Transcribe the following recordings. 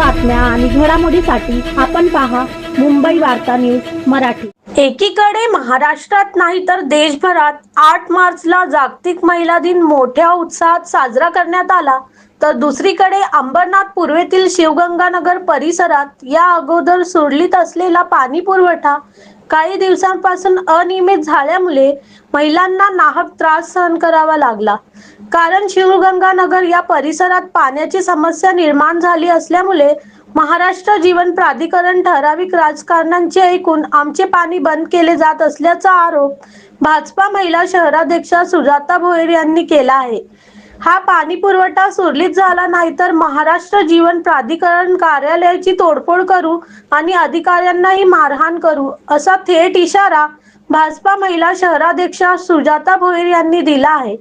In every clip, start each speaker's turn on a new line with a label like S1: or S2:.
S1: बातम्या आणि घडामोडीसाठी आपण पहा मुंबई वार्ता न्यूज मराठी.
S2: एकीकडे महाराष्ट्रात नाही तर देशभरात आठ मार्चला जागतिक महिला दिन मोठ्या उत्साहात साजरा करण्यात आला तर दुसरीकडे अंबरनाथ पूर्वेतील शिवगंगानगर परिसरात या अगोदर सोडलीत असलेला पाणी पुरवठा काही दिवसांपासून अनियमित झाल्यामुळे महिलांना नाहक त्रास सहन करावा लागला. कारण शिवगंगानगर या परिसरात पाण्याची समस्या निर्माण झाली असल्यामुळे महाराष्ट्र जीवन प्राधिकरण ठराविक राजकारणांचे ऐकून आमचे पाणी बंद केले जात असल्याचा आरोप भाजपा महिला शहराध्यक्षा सुजाता भोईर यांनी केला आहे. हा पाणी पुरवठा सुरळीत झाला नाही तर महाराष्ट्र जीवन प्राधिकरण कार्यालयाची तोडफोड करू आणि अधिकाऱ्यांनाही मारहाण करू असा थेट इशारा भाजपा महिला शहराध्यक्षा सुजाता भोईर यांनी दिला आहे.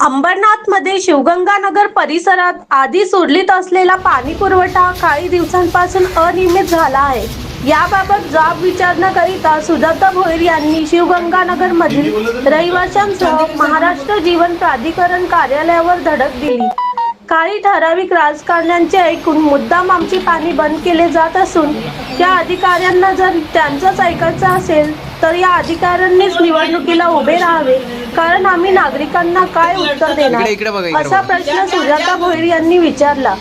S2: अंबरनाथमध्ये शिवगंगानगर परिसरात आधी सोडलीत असलेला पाणी पुरवठा काही दिवसांपासून अनियमित झाला आहे. याबाबत जाब विचारण्याकरिता सुजाता भोईर यांनी शिवगंगानगर मधील रहिवाशांसह महाराष्ट्र जीवन प्राधिकरण कार्यालयावर धडक दिली. काही ठराविक राजकारण्यांचे ऐकून मुद्दाम आमचे पाणी बंद केले जात असून या अधिकाऱ्यांना जर त्यांचंच ऐकायचं असेल तर या अधिकाऱ्यांनीच निवडणुकीला उभे राहावे. कारण आम्ही नागरिकांना काय उत्तर देणार? असा प्रश्न सुजाता भोईर यांनी विचारला.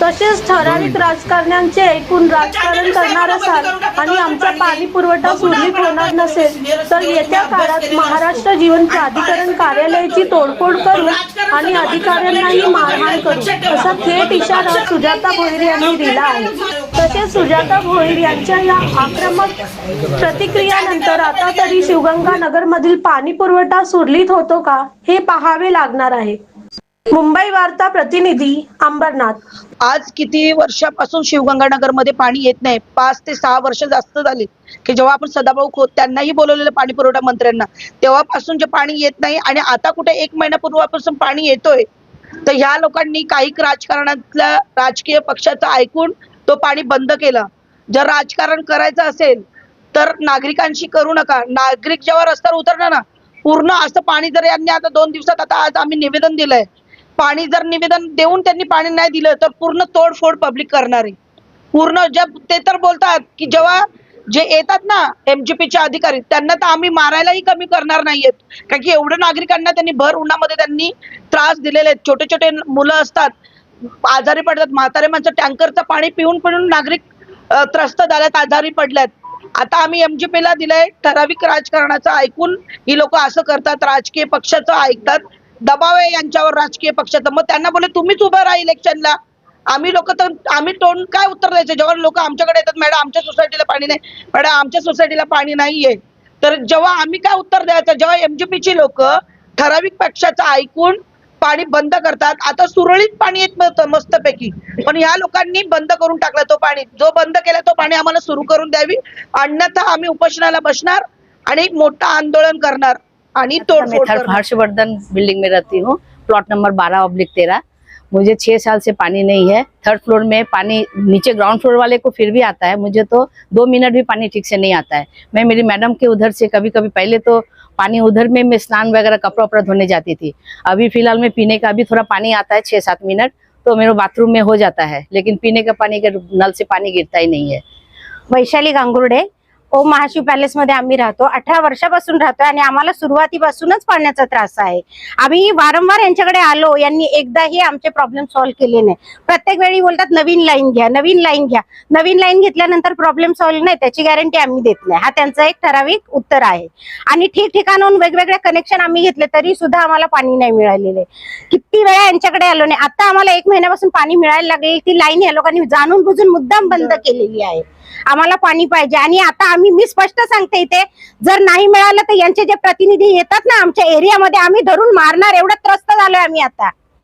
S2: तसेच ठराविक राजकारण्यांचे ऐकून राजकारण करणार असाल आणि आमचा पाणी पुरवठा सुरळीत होणार नसेल तर येत्या काळात महाराष्ट्र जीवन प्राधिकरण कार्यालयाची तोडफोड करू आणि अधिकाऱ्यांनाही मारहाण करू असा थेट इशारा सुजाता भोईर यांनी दिला आहे. तसेच सुजाता भोईर यांच्या या आक्रमक प्रतिक्रियानंतर आता तरी शिवगंगा नगर मधील पाणी पुरवठा सुरळीत होतो का हे पाहावे लागणार आहे. मुंबई वार्ता प्रतिनिधी अंबरनाथ.
S3: आज किती वर्षापासून शिवगंगानगरमध्ये पाणी येत नाही? पाच ते सहा वर्ष जास्त झाली की जेव्हा आपण सदाभाऊ खोत त्यांनाही बोलवलेलं पाणी पुरवठा मंत्र्यांना तेव्हापासून जे पाणी येत नाही आणि आता कुठे एक महिन्यापूर्वीपासून पाणी येतोय तर ह्या लोकांनी काही राजकारणातल्या राजकीय पक्षाचं ऐकून तो पाणी बंद केला. जर राजकारण करायचं असेल तर नागरिकांशी करू नका. नागरिक जेव्हा रस्त्यावर उतरणार ना पूर्ण असं पाणी जर यांनी आता दोन दिवसात आता आज आम्ही निवेदन दिलंय पाणी जर निवेदन देऊन त्यांनी पाणी नाही दिलं तर पूर्ण तोडफोड पब्लिक करणार आहे. पूर्ण जब ते तर बोलतात की जेव्हा जे येतात ना एमजीपीचे अधिकारी त्यांना तर आम्ही मारायलाही कमी करणार नाहीयेत. कारण की एवढं नागरिकांना त्यांनी भर उन्हामध्ये त्यांनी त्रास दिलेले आहेत. छोटे छोटे मुलं असतात आजारी पडतात म्हातारे माणसं टँकरचं पाणी पिऊन पिऊन नागरिक त्रस्त झाल्यात आजारी पडल्यात आता आम्ही एमजीपीला दिलंय ठराविक राजकारणाचं ऐकून ही लोक असं करतात राजकीय पक्षाचं ऐकतात दबाव आहे यांच्यावर राजकीय पक्षाचा. मग त्यांना बोले तुम्हीच उभं राहा इलेक्शनला. आम्ही लोक तर आम्ही तोंड काय उत्तर द्यायचं? जेव्हा लोक आमच्याकडे येतात मॅडम आमच्या सोसायटीला पाणी नाही. मॅडम आमच्या सोसायटीला पाणी नाहीये. तर जेव्हा आम्ही काय उत्तर द्यायचं? जेव्हा एमजीपीची लोक ठराविक पक्षाचं ऐकून पाणी बंद करतात आता सुरळीत पाणी येत नव्हतं मस्तपैकी. पण ह्या लोकांनी बंद करून टाकला तो पाणी. जो बंद केला तो पाणी आम्हाला सुरू करून द्यावी. अन्यथा आम्ही उपोषणाला बसणार आणि एक मोठं आंदोलन करणार. आणि करणार
S4: हर्षवर्धन बिल्डिंग में रहती हूँ। प्लॉट नंबर बारह ऑब्लिक तेरह। मुझे छह साल से पानी नहीं है। थर्ड फ्लोर में पानी नीचे ग्राउंड फ्लोर वाले को फिर भी आता है। मुझे तो दो मिनट भी पानी ठीक से नहीं आता है। मैं मेरी मैडम के उधर से कभी कभी पहले तो पानी उधर में मैं स्नान वगैरह कपड़ा वपड़ा धोने जाती थी। अभी फ़िलहाल में पीने का अभी थोड़ा पानी आता है छह सात मिनट तो मेरे बाथरूम में हो जाता है। लेकिन पीने का पानी का नल से पानी गिरता ही नहीं है।
S5: वैशाली गांगुर्डे ओम महाशिव पॅलेस मध्ये आम्ही राहतो. अठरा वर्षापासून राहतोय आणि आम्हाला सुरुवातीपासूनच पाण्याचा त्रास आहे. आम्ही वारंवार यांच्याकडे आलो यांनी एकदाही आमचे प्रॉब्लेम सॉल्व्ह केले नाही. प्रत्येक वेळी बोलतात नवीन लाईन घ्या नवीन लाईन घ्या. नवीन लाईन घेतल्यानंतर प्रॉब्लेम सॉल्व्ह नाही त्याची गॅरंटी आम्ही देत नाही. हा त्यांचा एक ठराविक उत्तर आहे. आणि ठिकठिकाणून वेगवेगळे कनेक्शन आम्ही घेतले तरी सुद्धा आम्हाला पाणी नाही मिळालेले. किती वेळा यांच्याकडे आलो नाही. आता आम्हाला एक महिन्यापासून पाणी मिळायला लागले ती लाईन या लोकांनी जाणून बुजून मुद्दाम बंद केलेली आहे. आम्हाला पाणी पाहिजे. आणि आता आम्ही मी स्पष्ट सांगते इथे जर नाही मिळालं तर यांचे जे प्रतिनिधी येतात ना आमच्या एरियामध्ये आम्ही धरून मारणार. एवढं त्रस्त झालोय आम्ही आता.